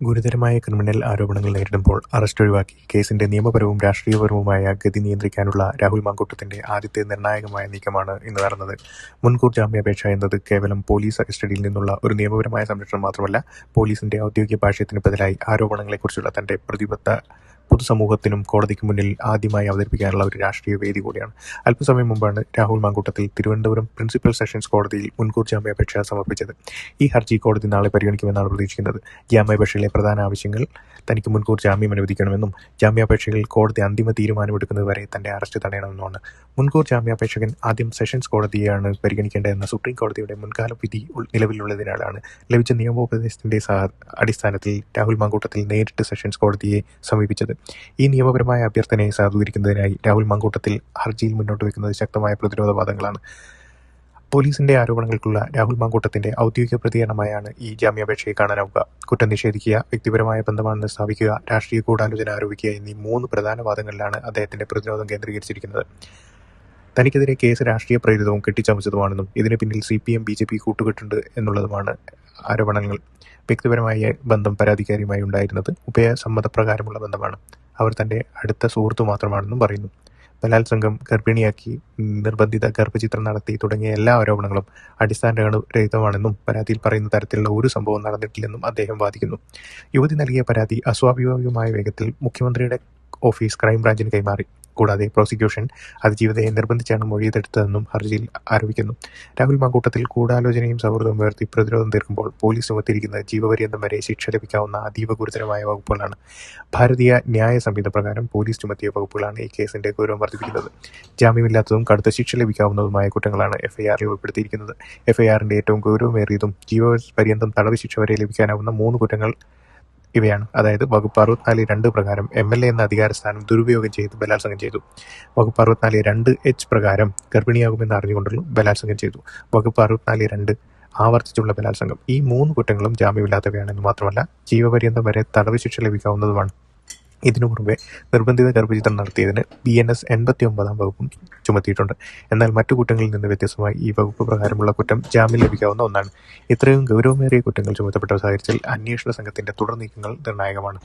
ഗുരുതരമായ ക്രിമിനൽ ആരോപണങ്ങൾ നേരിടുമ്പോൾ അറസ്റ്റ് ഒഴിവാക്കി. കേസിന്റെ നിയമപരവും രാഷ്ട്രീയപരവുമായ ഗതി നിയന്ത്രിക്കാനുള്ള രാഹുൽ മാങ്കൂട്ടത്തിന്റെ ആദ്യത്തെ നിർണായകമായ നീക്കമാണ് ഇന്ന് നടന്നത്. മുൻകൂർ ജാമ്യാപേക്ഷ എന്നത് കേവലം പോലീസ് കസ്റ്റഡിയിൽ നിന്നുള്ള ഒരു നിയമപരമായ സംരക്ഷണം മാത്രമല്ല പോലീസിന്റെ ഔദ്യോഗിക ഭാഷ്യത്തിന് ബദലായി ആരോപണങ്ങളെക്കുറിച്ചുള്ള തന്റെ പ്രതിബദ്ധ പൊതുസമൂഹത്തിനും കോടതിക്ക് മുന്നിൽ ആദ്യമായി അവതരിപ്പിക്കാനുള്ള ഒരു രാഷ്ട്രീയ വേദി കൂടിയാണ്. അല്പസമയം മുമ്പാണ് രാഹുൽ മാങ്കൂട്ടത്തിൽ തിരുവനന്തപുരം പ്രിൻസിപ്പൽ സെഷൻസ് കോടതിയിൽ മുൻകൂർ ജാമ്യാപേക്ഷ സമർപ്പിച്ചത്. ഈ ഹർജി കോടതി നാളെ പരിഗണിക്കുമെന്നാണ് പ്രതീക്ഷിക്കുന്നത്. ജാമ്യാപേക്ഷയിലെ പ്രധാന ആവശ്യങ്ങൾ തനിക്ക് മുൻകൂർ ജാമ്യം അനുവദിക്കണമെന്നും ജാമ്യാപേക്ഷയിൽ കോടതി അന്തിമ തീരുമാനമെടുക്കുന്നതുവരെ തന്റെ അറസ്റ്റ് തടയണമെന്നുമാണ്. മുൻകൂർ ജാമ്യാപേക്ഷകൻ ആദ്യം സെഷൻസ് കോടതിയാണ് പരിഗണിക്കേണ്ടതെന്ന സുപ്രീം കോടതിയുടെ മുൻകാല വിധി നിലവിലുള്ളതിനാലാണ് ലഭിച്ച നിയമോപദേശത്തിന്റെ അടിസ്ഥാനത്തിൽ രാഹുൽ മാങ്കൂട്ടത്തിൽ നേരിട്ട് സെഷൻസ് കോടതിയെ സമീപിച്ചത്. ഈ നിയമപരമായ അഭ്യർത്ഥനയെ സാധൂകരിക്കുന്നതിനായി രാഹുൽ മങ്കൂട്ടത്തിൽ ഹർജിയിൽ മുന്നോട്ട് വയ്ക്കുന്നത് ശക്തമായ പ്രതിരോധവാദങ്ങളാണ്. പോലീസിന്റെ ആരോപണങ്ങൾക്കുള്ള രാഹുൽ മാങ്കൂട്ടത്തിന്റെ ഔദ്യോഗിക പ്രതികരണമായാണ് ഈ ജാമ്യാപേക്ഷയെ കാണാനാവുക. കുറ്റം നിഷേധിക്കുക വ്യക്തിപരമായ ബന്ധമാണെന്ന് സ്ഥാപിക്കുക രാഷ്ട്രീയ ഗൂഢാലോചന ആരോപിക്കുക എന്നീ മൂന്ന് പ്രധാന വാദങ്ങളിലാണ് അദ്ദേഹത്തിന്റെ പ്രതിരോധം കേന്ദ്രീകരിച്ചിരിക്കുന്നത്. തനിക്കെതിരെ കേസ് രാഷ്ട്രീയ പ്രേരിതവും കെട്ടിച്ചമച്ചതുമാണെന്നും ഇതിന് പിന്നിൽ C P M B J P കൂട്ടുകെട്ടുണ്ട് എന്നുള്ളതുമാണ് ആരോപണങ്ങൾ. വ്യക്തിപരമായ ബന്ധം പരാതിക്കാരിയുമായി ഉണ്ടായിരുന്നത് ഉഭയസമ്മതപ്രകാരമുള്ള ബന്ധമാണ്. അവർ തന്റെ അടുത്ത സുഹൃത്തു മാത്രമാണെന്നും പറയുന്നു. ബലാത്സംഗം ഗർഭിണിയാക്കി നിർബന്ധിത ഗർഭചിത്രം നടത്തി തുടങ്ങിയ എല്ലാ ആരോപണങ്ങളും അടിസ്ഥാനരഹിതമാണെന്നും പരാതിയിൽ പറയുന്ന തരത്തിലുള്ള ഒരു സംഭവം നടന്നിട്ടില്ലെന്നും അദ്ദേഹം വാദിക്കുന്നു. യുവതി നൽകിയ പരാതി അസ്വാഭാവികമായ വേഗത്തിൽ മുഖ്യമന്ത്രിയുടെ ഓഫീസ് ക്രൈംബ്രാഞ്ചിന് കൈമാറി. കൂടാതെ പ്രോസിക്യൂഷൻ അതിജീവിതയെ നിർബന്ധിച്ചാണ് മൊഴിയെടുത്തതെന്നും ഹർജിയിൽ ആരോപിക്കുന്നു. രാഹുൽ മാങ്കൂട്ടത്തിൽ ഗൂഢാലോചനയും സൗഹൃദവും ഉയർത്തി പ്രതിരോധം തീർക്കുമ്പോൾ പോലീസ് ചുമത്തിയിരിക്കുന്നത് ജീവപര്യന്തം വരെ ശിക്ഷ ലഭിക്കാവുന്ന അതീവ ഗുരുതരമായ വകുപ്പുകളാണ്. ഭാരതീയ ന്യായ സംഹിത പ്രകാരം പോലീസ് ചുമത്തിയ വകുപ്പുകളാണ് ഈ കേസിന്റെ ഗൗരവം വർദ്ധിപ്പിക്കുന്നത്. ജാമ്യമില്ലാത്തതും കടുത്ത ശിക്ഷ ലഭിക്കാവുന്നതുമായ കുറ്റങ്ങളാണ് എഫ്ഐആറിൽ ഉൾപ്പെടുത്തിയിരിക്കുന്നത്. എഫ്ഐആറിന്റെ ഏറ്റവും ഗൗരവമേറിയതും ജീവപര്യന്തം തടവ് ശിക്ഷ വരെ ലഭിക്കാനാവുന്ന മൂന്ന് കുറ്റങ്ങൾ ഇവയാണ്. അതായത് വകുപ്പ് അറുപത്തിനാല് രണ്ട് പ്രകാരം എം എൽ എ എന്ന അധികാരസ്ഥാനം ദുരുപയോഗം ചെയ്ത് ബലാത്സംഗം ചെയ്തു. വകുപ്പ് അറുപത്തിനാല് രണ്ട് എച്ച് പ്രകാരം ഗർഭിണിയാകുമെന്ന് അറിഞ്ഞുകൊണ്ടുള്ള ബലാത്സംഗം ചെയ്തു. വകുപ്പ് അറുപത്തിനാല് രണ്ട് ആവർത്തിച്ചുള്ള ബലാത്സംഗം. ഈ മൂന്ന് കുറ്റങ്ങളും ജാമ്യമില്ലാത്തവയാണെന്ന് മാത്രമല്ല ജീവപര്യന്തം വരെ തടവ് ശിക്ഷ ലഭിക്കാവുന്നതുമാണ്. ഇതിനു പുറമെ നിർബന്ധിത ഗർഭചിത്രം നടത്തിയതിന് ബി എൻ എസ് എൺപത്തി ഒമ്പതാം വകുപ്പും ചുമത്തിയിട്ടുണ്ട്. എന്നാൽ മറ്റു കുറ്റങ്ങളിൽ നിന്ന് വ്യത്യസ്തമായി ഈ വകുപ്പ് പ്രകാരമുള്ള കുറ്റം ജാമ്യം ലഭിക്കാവുന്ന ഒന്നാണ്. ഇത്രയും ഗൗരവമേറിയ കുറ്റങ്ങൾ ചുമത്തപ്പെട്ട സാഹചര്യത്തിൽ അന്വേഷണ സംഘത്തിന്റെ തുടർ നീക്കങ്ങൾ നിർണായകമാണ്.